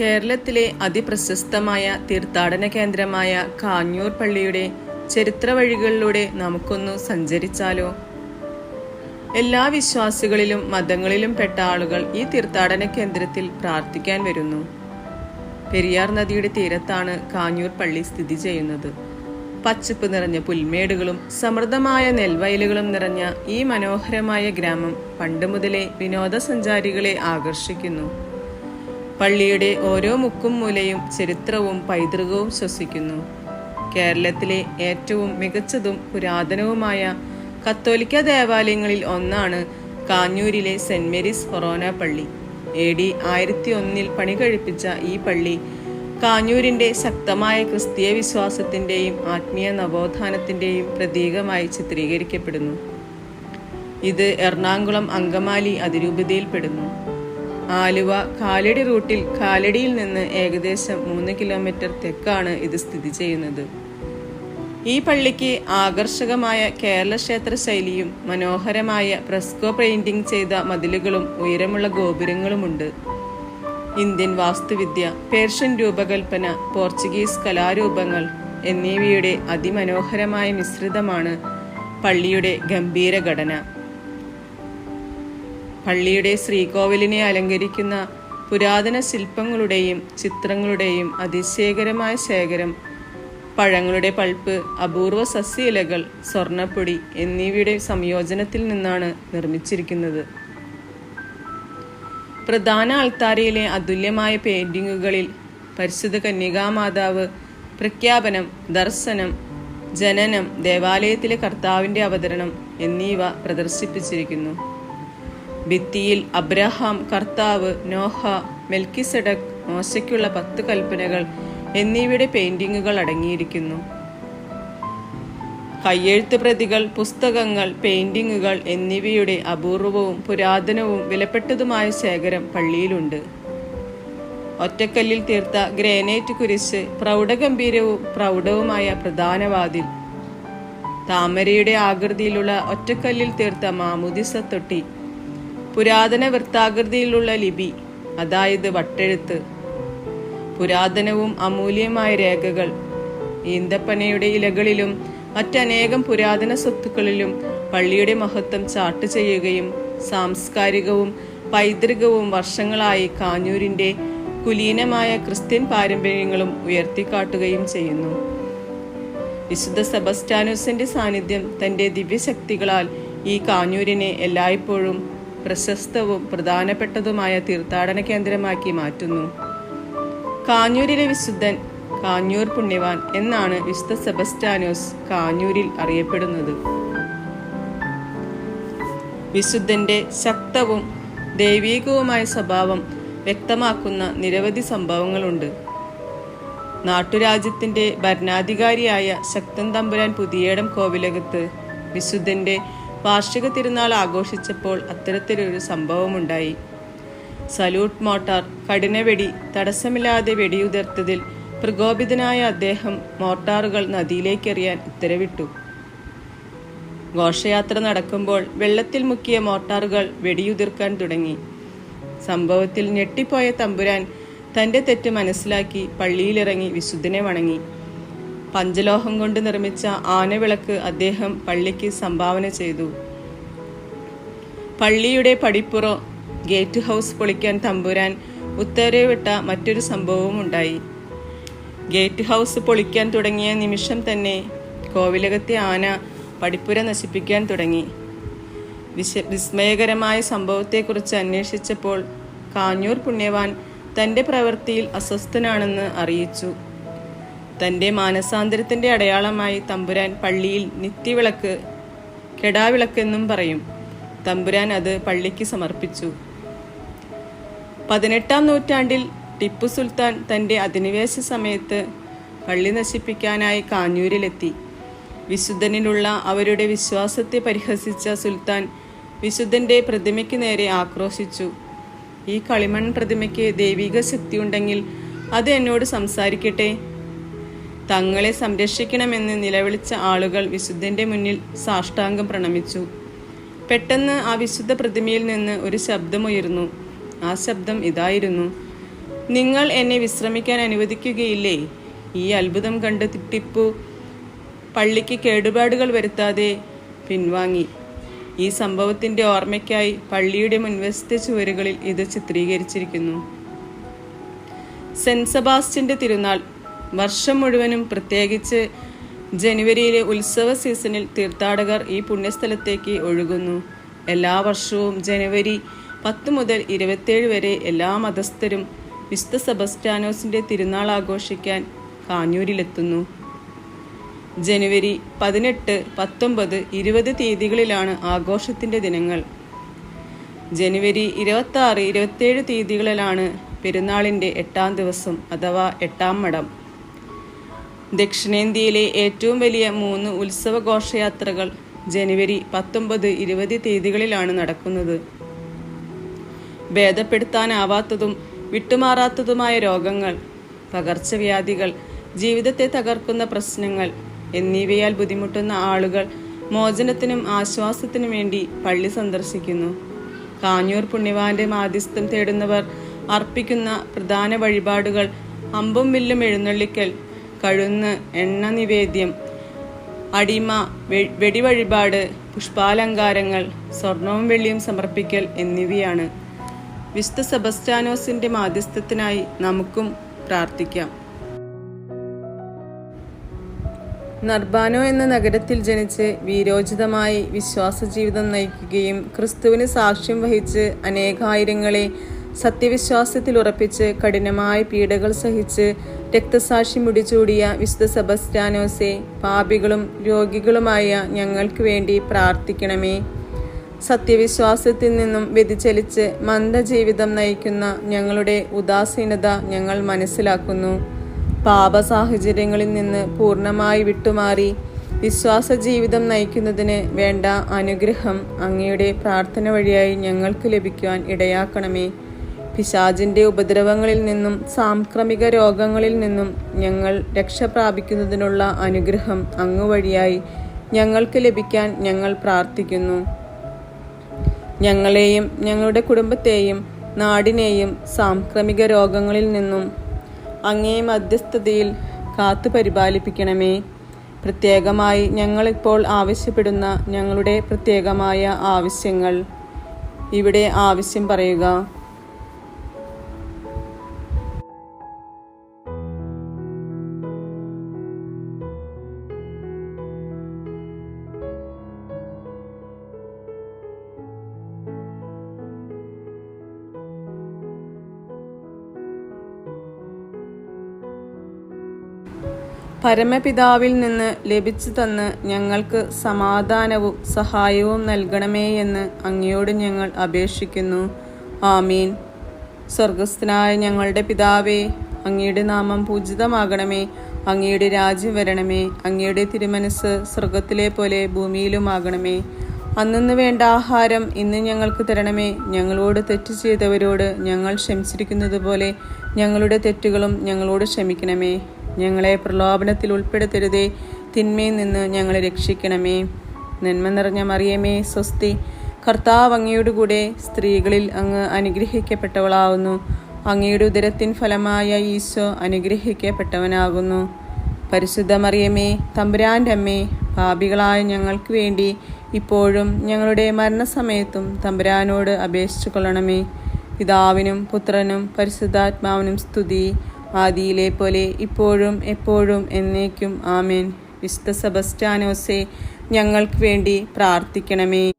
കേരളത്തിലെ അതിപ്രശസ്തമായ തീർത്ഥാടന കേന്ദ്രമായ കാഞ്ഞൂർ പള്ളിയുടെ ചരിത്ര വഴികളിലൂടെ നമുക്കൊന്നു സഞ്ചരിച്ചാലോ? എല്ലാ വിശ്വാസികളിലും മതങ്ങളിലും പെട്ട ആളുകൾ ഈ തീർത്ഥാടന കേന്ദ്രത്തിൽ പ്രാർത്ഥിക്കാൻ വരുന്നു. പെരിയാർ നദിയുടെ തീരത്താണ് കാഞ്ഞൂർ പള്ളി സ്ഥിതി ചെയ്യുന്നത്. പച്ചപ്പ് നിറഞ്ഞ പുൽമേടുകളും സമൃദ്ധമായ നെൽവയലുകളും നിറഞ്ഞ ഈ മനോഹരമായ ഗ്രാമം പണ്ട് മുതലേ വിനോദസഞ്ചാരികളെ ആകർഷിക്കുന്നു. പള്ളിയുടെ ഓരോ മുക്കും മൂലയും ചരിത്രവും പൈതൃകവും ശ്വസിക്കുന്നു. കേരളത്തിലെ ഏറ്റവും മികച്ചതും പുരാതനവുമായ കത്തോലിക്ക ദേവാലയങ്ങളിൽ ഒന്നാണ് കാഞ്ഞൂരിലെ സെന്റ് മേരീസ് ഫൊറോന പള്ളി. എ ഡി ആയിരത്തി ഒന്നിൽ പണി കഴിപ്പിച്ച ഈ പള്ളി കാഞ്ഞൂരിന്റെ ശക്തമായ ക്രിസ്തീയ വിശ്വാസത്തിന്റെയും ആത്മീയ നവോത്ഥാനത്തിന്റെയും പ്രതീകമായി ചിത്രീകരിക്കപ്പെടുന്നു. ഇത് എറണാകുളം അങ്കമാലി അതിരൂപതയിൽപ്പെടുന്നു. ആലുവ കാലടി റൂട്ടിൽ കാലടിയിൽ നിന്ന് ഏകദേശം മൂന്ന് കിലോമീറ്റർ തെക്കാണ് ഇത് സ്ഥിതി ചെയ്യുന്നത്. ഈ പള്ളിക്ക് ആകർഷകമായ കേരള ക്ഷേത്ര ശൈലിയും മനോഹരമായ പ്രസ്കോ പെയിന്റിംഗ് ചെയ്ത മതിലുകളും ഉയരമുള്ള ഗോപുരങ്ങളുമുണ്ട്. ഇന്ത്യൻ വാസ്തുവിദ്യ പേർഷ്യൻ രൂപകൽപ്പന പോർച്ചുഗീസ് കലാരൂപങ്ങൾ എന്നിവയുടെ അതിമനോഹരമായ മിശ്രിതമാണ് പള്ളിയുടെ ഗംഭീര ഘടന. പള്ളിയുടെ ശ്രീകോവിലിനെ അലങ്കരിക്കുന്ന പുരാതന ശില്പങ്ങളുടെയും ചിത്രങ്ങളുടെയും അതിശയകരമായ ശേഖരം പഴങ്ങളുടെ പൾപ്പ് അപൂർവ സസ്യയിലകൾ സ്വർണപ്പൊടി എന്നിവയുടെ സംയോജനത്തിൽ നിന്നാണ് നിർമ്മിച്ചിരിക്കുന്നത്. പ്രധാന അൾത്താരയിലെ അതുല്യമായ പെയിന്റിങ്ങുകളിൽ പരിശുദ്ധ കന്യകാമാതാവ് പ്രഖ്യാപനം ദർശനം ജനനം ദേവാലയത്തിലെ കർത്താവിന്റെ അവതരണം എന്നിവ പ്രദർശിപ്പിച്ചിരിക്കുന്നു. ഭിത്തിയിൽ അബ്രഹാം കർത്താവ് നോഹ മെൽക്കിസെഡക് മോശയ്ക്കുള്ള പത്ത് കൽപ്പനകൾ എന്നിവയുടെ പെയിന്റിങ്ങുകൾ അടങ്ങിയിരിക്കുന്നു. കയ്യെഴുത്ത് പ്രതികൾ പുസ്തകങ്ങൾ പെയിന്റിങ്ങുകൾ എന്നിവയുടെ അപൂർവവും പുരാതനവും വിലപ്പെട്ടതുമായ ശേഖരം പള്ളിയിലുണ്ട്. ഒറ്റക്കല്ലിൽ തീർത്ത ഗ്രാനൈറ്റ് കുരിശ് പ്രൗഢഗംഭീരവും പ്രൗഢവുമായ പ്രധാന വാതിൽ താമരയുടെ ആകൃതിയിലുള്ള ഒറ്റക്കല്ലിൽ തീർത്ത മാമുദിസ തൊട്ടി പുരാതന വൃത്താകൃതിയിലുള്ള ലിപി അതായത് വട്ടെഴുത്ത്. പുരാതനവും അമൂല്യമായ രേഖകൾ ഈന്തപ്പനയുടെ ഇലകളിലും മറ്റനേകം പുരാതന സ്വത്തുക്കളിലും പള്ളിയുടെ മഹത്വം ചാട്ട് ചെയ്യുകയും സാംസ്കാരികവും പൈതൃകവും വർഷങ്ങളായി കാഞ്ഞൂരിന്റെ കുലീനമായ ക്രിസ്ത്യൻ പാരമ്പര്യങ്ങളും ഉയർത്തിക്കാട്ടുകയും ചെയ്യുന്നു. വിശുദ്ധ സെബസ്റ്റാനോസിന്റെ സാന്നിധ്യം തന്റെ ദിവ്യശക്തികളാൽ ഈ കാഞ്ഞൂരിനെ എല്ലായ്പ്പോഴും പ്രശസ്തവും പ്രധാനപ്പെട്ടതുമായ തീർത്ഥാടന കേന്ദ്രമാക്കി മാറ്റുന്നു. കാഞ്ഞൂരിലെ വിശുദ്ധൻ കാഞ്ഞൂർ പുണ്യവാൻ എന്നാണ് വിശുദ്ധ സെബസ്റ്റാനോസ് കാഞ്ഞൂരിൽ അറിയപ്പെടുന്നത്. വിശുദ്ധന്റെ ശക്തവും ദൈവീകവുമായ സ്വഭാവം വ്യക്തമാക്കുന്ന നിരവധി സംഭവങ്ങളുണ്ട്. നാട്ടുരാജ്യത്തിന്റെ ഭരണാധികാരിയായ ശക്തൻ തമ്പുരാൻ പുതിയേടം കോവിലകത്ത് വിശുദ്ധന്റെ വാർഷിക തിരുനാൾ ആഘോഷിച്ചപ്പോൾ അത്തരത്തിലൊരു സംഭവമുണ്ടായി. സല്യൂട്ട് മോട്ടാർ കഠിനവെടി തടസ്സമില്ലാതെ വെടിയുതിർത്തതിൽ പ്രകോപിതനായ അദ്ദേഹം മോർട്ടാറുകൾ നദിയിലേക്കെറിയാൻ ഉത്തരവിട്ടു. ഘോഷയാത്ര നടക്കുമ്പോൾ വെള്ളത്തിൽ മുക്കിയ മോർട്ടാറുകൾ വെടിയുതിർക്കാൻ തുടങ്ങി. സംഭവത്തിൽ ഞെട്ടിപ്പോയ തമ്പുരാൻ തന്റെ തെറ്റ് മനസ്സിലാക്കി പള്ളിയിലിറങ്ങി വിശുദ്ധനെ വണങ്ങി. പഞ്ചലോഹം കൊണ്ട് നിർമ്മിച്ച ആനവിളക്ക് അദ്ദേഹം പള്ളിക്ക് സംഭാവന ചെയ്തു. പള്ളിയുടെ പടിപ്പുറം ഗേറ്റ് ഹൗസ് പൊളിക്കാൻ തമ്പുരാൻ ഉത്തരവിട്ട മറ്റൊരു സംഭവവും ഉണ്ടായി. ഗേറ്റ് ഹൗസ് പൊളിക്കാൻ തുടങ്ങിയ നിമിഷം തന്നെ കോവിലകത്തെ ആന പടിപ്പുര നശിപ്പിക്കാൻ തുടങ്ങി. വിശ വിസ്മയകരമായ സംഭവത്തെക്കുറിച്ച് അന്വേഷിച്ചപ്പോൾ കാഞ്ഞൂർ പുണ്യവാൻ തന്റെ പ്രവൃത്തിയിൽ അസ്വസ്ഥനാണെന്ന് അറിയിച്ചു. തന്റെ മാനസാന്തരത്തിന്റെ അടയാളമായി തമ്പുരാൻ പള്ളിയിൽ നിത്യവിളക്ക് കെടാവിളക്കെന്നും പറയും. തമ്പുരാൻ അത് പള്ളിക്ക് സമർപ്പിച്ചു. പതിനെട്ടാം നൂറ്റാണ്ടിൽ ടിപ്പു സുൽത്താൻ തന്റെ അധിനിവേശ സമയത്ത് പള്ളി നശിപ്പിക്കാനായി കാഞ്ഞൂരിലെത്തി. വിശുദ്ധനിലുള്ള അവരുടെ വിശ്വാസത്തെ പരിഹസിച്ച സുൽത്താൻ വിശുദ്ധന്റെ പ്രതിമയ്ക്ക് നേരെ ആക്രോശിച്ചു. ഈ കളിമൺ പ്രതിമയ്ക്ക് ദൈവിക ശക്തിയുണ്ടെങ്കിൽ അത് എന്നോട് സംസാരിക്കട്ടെ? തങ്ങളെ സംരക്ഷിക്കണമെന്ന് നിലവിളിച്ച ആളുകൾ വിശുദ്ധന്റെ മുന്നിൽ സാഷ്ടാംഗം പ്രണമിച്ചു. പെട്ടെന്ന് ആ വിശുദ്ധ പ്രതിമയിൽ നിന്ന് ഒരു ശബ്ദമുയർന്നു. ആ ശബ്ദം ഇതായിരുന്നു. നിങ്ങൾ എന്നെ വിശ്രമിക്കാൻ അനുവദിക്കുകയില്ലേ? ഈ അത്ഭുതം കണ്ട് ടിപ്പു പള്ളിക്ക് കേടുപാടുകൾ വരുത്താതെ പിൻവാങ്ങി. ഈ സംഭവത്തിന്റെ ഓർമ്മയ്ക്കായി പള്ളിയുടെ മുൻവശത്തെ ചുവരുകളിൽ ഇത് ചിത്രീകരിച്ചിരിക്കുന്നു. സെന്റ് സെബാസ്റ്റ്യന്റെ തിരുനാൾ വർഷം മുഴുവനും പ്രത്യേകിച്ച് ജനുവരിയിലെ ഉത്സവ സീസണിൽ തീർത്ഥാടകർ ഈ പുണ്യസ്ഥലത്തേക്ക് ഒഴുകുന്നു. എല്ലാ വർഷവും ജനുവരി പത്ത് മുതൽ ഇരുപത്തേഴ് വരെ എല്ലാ മതസ്ഥരും വിശുദ്ധ സെബസ്റ്റാനോസിന്റെ തിരുനാൾ ആഘോഷിക്കാൻ കാഞ്ഞൂരിലെത്തുന്നു. ജനുവരി പതിനെട്ട് പത്തൊമ്പത് ഇരുപത് തീയതികളിലാണ് ആഘോഷത്തിന്റെ ദിനങ്ങൾ. ജനുവരി ഇരുപത്തി ആറ് ഇരുപത്തേഴ് തീയതികളിലാണ് പെരുന്നാളിന്റെ എട്ടാം ദിവസം അഥവാ എട്ടാം മടം ദക്ഷിണേന്ത്യയിലെ ഏറ്റവും വലിയ മൂന്ന് ഉത്സവ ഘോഷയാത്രകൾ ജനുവരി പത്തൊമ്പത് ഇരുപത് തീയതികളിലാണ് നടക്കുന്നത്. ഭേദപ്പെടുത്താനാവാത്തതും വിട്ടുമാറാത്തതുമായ രോഗങ്ങൾ പകർച്ചവ്യാധികൾ ജീവിതത്തെ തകർക്കുന്ന പ്രശ്നങ്ങൾ എന്നിവയാൽ ബുദ്ധിമുട്ടുന്ന ആളുകൾ മോചനത്തിനും ആശ്വാസത്തിനും വേണ്ടി പള്ളി സന്ദർശിക്കുന്നു. കാഞ്ഞൂർ പുണ്യവാന്റെ മാധ്യസ്ഥം തേടുന്നവർ അർപ്പിക്കുന്ന പ്രധാന വഴിപാടുകൾ അമ്പും വില്ലും എഴുന്നള്ളിക്കൽ കഴുന്ന് എണ്ണ നിവേദ്യം അടിമ വെടിവഴിപാട് പുഷ്പാലങ്കാരങ്ങൾ സ്വർണവും വെള്ളിയും സമർപ്പിക്കൽ എന്നിവയാണ്. വിശുദ്ധ സെബസ്റ്റാനോസിന്റെ മാധ്യസ്ഥത്തിനായി നമുക്കും പ്രാർത്ഥിക്കാം. നർബാനോ എന്ന നഗരത്തിൽ ജനിച്ച് വീരോചിതമായി വിശ്വാസ ജീവിതം നയിക്കുകയും ക്രിസ്തുവിന് സാക്ഷ്യം വഹിച്ച് അനേകായിരങ്ങളെ സത്യവിശ്വാസത്തിൽ ഉറപ്പിച്ച് കഠിനമായ പീഡകൾ സഹിച്ച് രക്തസാക്ഷി മുടിച്ചൂടിയ വിശുദ്ധ സെബസ്റ്റാനോസെ പാപികളും രോഗികളുമായ ഞങ്ങൾക്ക് വേണ്ടി പ്രാർത്ഥിക്കണമേ. സത്യവിശ്വാസത്തിൽ നിന്നും വ്യതിചലിച്ച് മന്ദജീവിതം നയിക്കുന്ന ഞങ്ങളുടെ ഉദാസീനത ഞങ്ങൾ മനസ്സിലാക്കുന്നു. പാപ സാഹചര്യങ്ങളിൽ നിന്ന് പൂർണമായി വിട്ടുമാറി വിശ്വാസ ജീവിതം നയിക്കുന്നതിന് വേണ്ട അനുഗ്രഹം അങ്ങയുടെ പ്രാർത്ഥന വഴിയായി ഞങ്ങൾക്ക് ലഭിക്കുവാൻ ഇടയാക്കണമേ. പിശാചിന്റെ ഉപദ്രവങ്ങളിൽ നിന്നും സാംക്രമിക രോഗങ്ങളിൽ നിന്നും ഞങ്ങൾ രക്ഷ പ്രാപിക്കുന്നതിനുള്ള അനുഗ്രഹം അങ്ങ് വഴിയായി ഞങ്ങൾക്ക് ലഭിക്കാൻ ഞങ്ങൾ പ്രാർത്ഥിക്കുന്നു. ഞങ്ങളെയും ഞങ്ങളുടെ കുടുംബത്തെയും നാടിനെയും സാംക്രമിക രോഗങ്ങളിൽ നിന്നും അങ്ങേ മധ്യസ്ഥതയിൽ കാത്തു പരിപാലിപ്പിക്കണമേ. പ്രത്യേകമായി ഞങ്ങളിപ്പോൾ ആവശ്യപ്പെടുന്ന ഞങ്ങളുടെ പ്രത്യേകമായ ആവശ്യങ്ങൾ. ഇവിടെ ആവശ്യം പറയുക പരമപിതാവിൽ നിന്ന് ലഭിച്ചു തന്ന് ഞങ്ങൾക്ക് സമാധാനവും സഹായവും നൽകണമേ എന്ന് അങ്ങയോട് ഞങ്ങൾ അപേക്ഷിക്കുന്നു. ആമീൻ. സ്വർഗസ്ഥനായ ഞങ്ങളുടെ പിതാവേ അങ്ങയുടെ നാമം പൂജിതമാകണമേ അങ്ങയുടെ രാജ്യം വരണമേ അങ്ങയുടെ തിരുമനസ് സ്വർഗത്തിലെ പോലെ ഭൂമിയിലുമാകണമേ. അന്നു വേണ്ട ആഹാരം ഇന്ന് ഞങ്ങൾക്ക് തരണമേ ഞങ്ങളോട് തെറ്റ് ചെയ്തവരോട് ഞങ്ങൾ ക്ഷമിച്ചിരിക്കുന്നത് പോലെ ഞങ്ങളുടെ തെറ്റുകളും ഞങ്ങളോട് ക്ഷമിക്കണമേ. ഞങ്ങളെ പ്രലോഭനത്തിൽ ഉൾപ്പെടുത്തരുതേ. തിന്മയിൽ നിന്ന് ഞങ്ങളെ രക്ഷിക്കണമേ. നന്മ നിറഞ്ഞ മറിയമേ സ്വസ്തി. കർത്താവ് അങ്ങയുടെ കൂടെ സ്ത്രീകളിൽ അങ്ങ് അനുഗ്രഹിക്കപ്പെട്ടവളാവുന്നു. അങ്ങയുടെ ഉദരത്തിൻ ഫലമായ ഈശോ അനുഗ്രഹിക്കപ്പെട്ടവനാകുന്നു. പരിശുദ്ധ മറിയമേ തമ്പുരാന്റെ അമ്മേ പാപികളായ ഞങ്ങൾക്ക് വേണ്ടി ഇപ്പോഴും ഞങ്ങളുടെ മരണസമയത്തും തമ്പുരാനോട് അപേക്ഷിച്ചു കൊള്ളണമേ പിതാവിനും പുത്രനും പരിശുദ്ധാത്മാവിനും സ്തുതി. ആദിയിലെ പോലെ ഇപ്പോഴും എപ്പോഴും എന്നേക്കും ആമേൻ. വിശുദ്ധ സെബസ്റ്റാനോസെ ഞങ്ങൾക്ക് വേണ്ടി പ്രാർത്ഥിക്കണമേ.